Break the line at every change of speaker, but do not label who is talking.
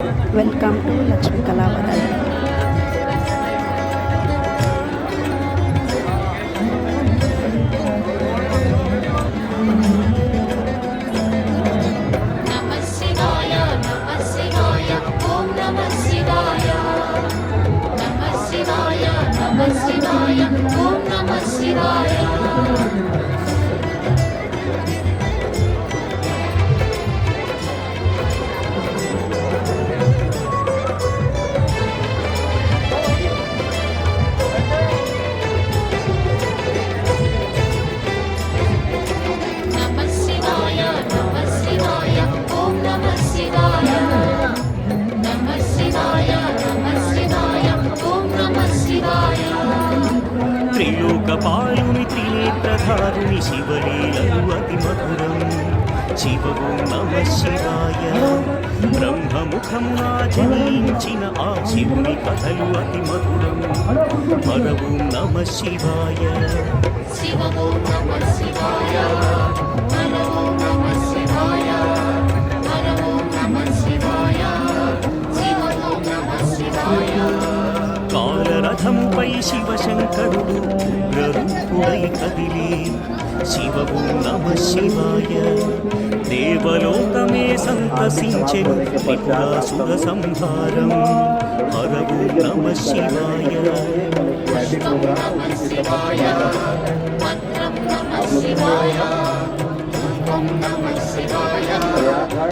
Welcome to Lakshmi కళావరాలు
శివాయ నమః శివాయ ఓం నమ శివాయ
త్రిలోకపాలుని త్రినేత్రధారుని శివలీలలు అతి మధురం. శివవు నమ శివాయ. బ్రహ్మముఖమున జనించిన ఆ శివుని కథలు అతి మధురం. మరవు నమ శివాయ.
శివ నమ నమః శివాయ.
కాలరథముపై శివశంకరుడు ఉగ్రరూపుడై కదిలే. శివవు నమ శివాయ. దేవలోకమే సంతసించెను త్రిపురాసుర సంహారం. హరవు నమ శివాయ.
శివాయ. శివాయ.